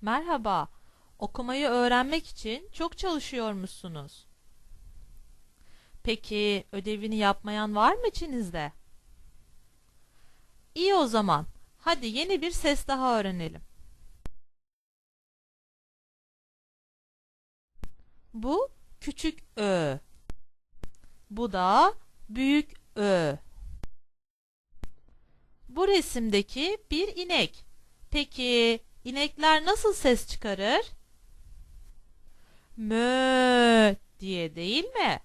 Merhaba. Okumayı öğrenmek için çok çalışıyormuşsunuz. Peki ödevini yapmayan var mı içinizde? İyi o zaman. Hadi yeni bir ses daha öğrenelim. Bu küçük ö. Bu da büyük ö. Bu resimdeki bir inek. Peki inekler nasıl ses çıkarır? Mö diye değil mi?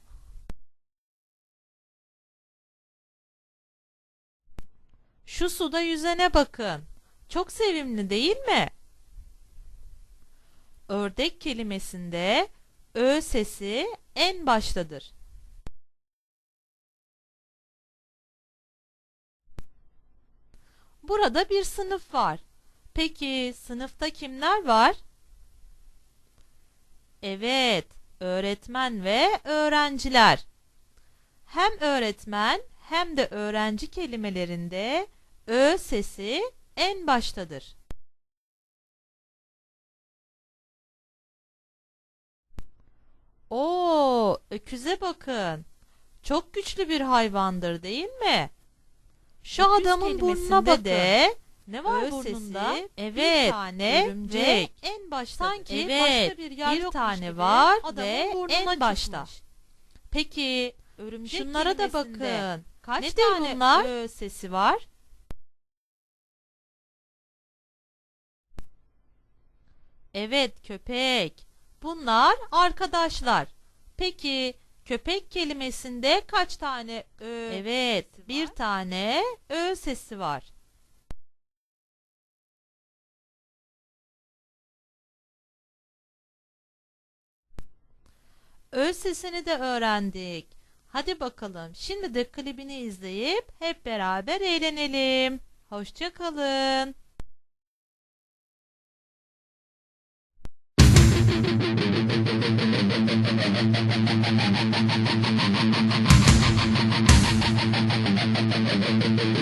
Şu suda yüzene bakın. Çok sevimli değil mi? Ördek kelimesinde ö sesi en baştadır. Burada bir sınıf var. Peki sınıfta kimler var? Evet, öğretmen ve öğrenciler. Hem öğretmen hem de öğrenci kelimelerinde ö sesi en baştadır. Oo, öküze bakın. Çok güçlü bir hayvandır değil mi? Şu Öküz adamın burnuna bakın. de ne var Ö burnunda? sesi, evet, bir tane örümcek. ve en başta sanki evet, başka bir yer bir tane var ve en başta. çıkmış. Peki Örümcek şunlara da bakın. Kaç ne tane bunlar? ö sesi var? Evet köpek. Bunlar arkadaşlar. Peki köpek kelimesinde kaç tane ö Evet, bir var? tane ö sesi var. Ö sesini de öğrendik. Hadi bakalım. Şimdi de klibini izleyip hep beraber eğlenelim. Hoşça kalın. İrem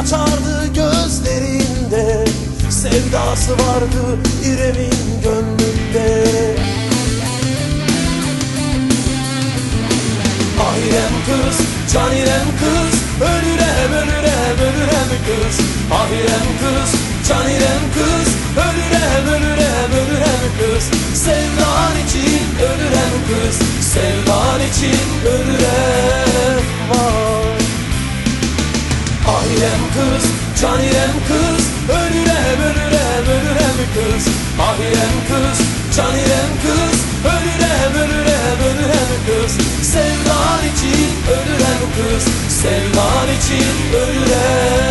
Açardı gözlerinde. Sevdası vardı İrem'in gönlünde. Ahirem kız, can İrem kız Ölürem, ölürem, ölürem kız. Ahirem kız, can İrem kız Ölürem, ölürem, ölürem kız. Sevdan için ölürem kız Sevdan için kız, can İrem kız Ölürem, ölürem, ölürem kız Ahirem kız, can İrem kız Ölürem, ölürem, ölürem kız? Sevdan için ölürem kız? Sevdan için ölürem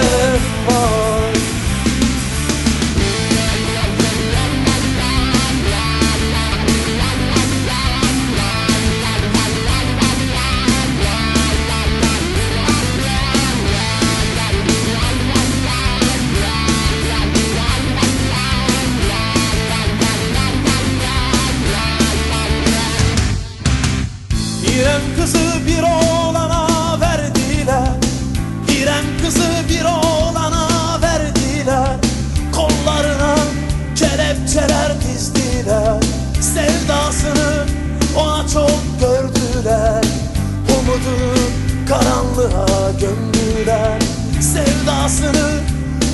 karanlığa gömdüler. Sevdasını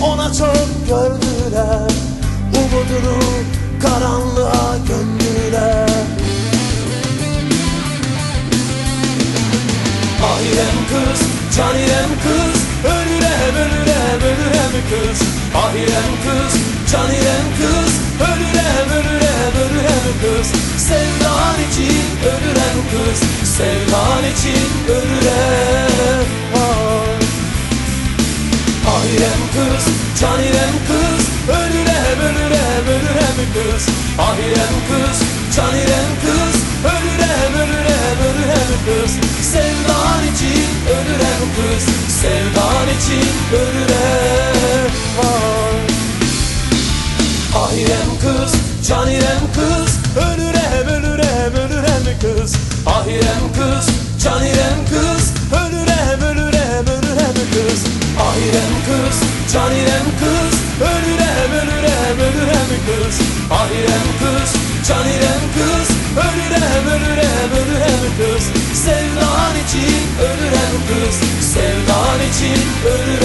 ona çok gördüler Umudunu karanlığa gömdüler. Ahirem kız, canirem kız Ölürem, ölürem, ölürem kız. Ahirem kız, canirem kız Ölürem, ölürem, ölürem kız. Sevdan için ölürem kız Sevdan için Ahirem kız, canirem kız. Ölürem, ölürem, ölürem kız. Ahirem kız, canirem kız. Ölürem, ölürem, ölürem kız. Ahirem kız, canirem kız. Ölürem, ölürem, ölürem kız. Sevdan için ölürem kız. Sevdan için ölürem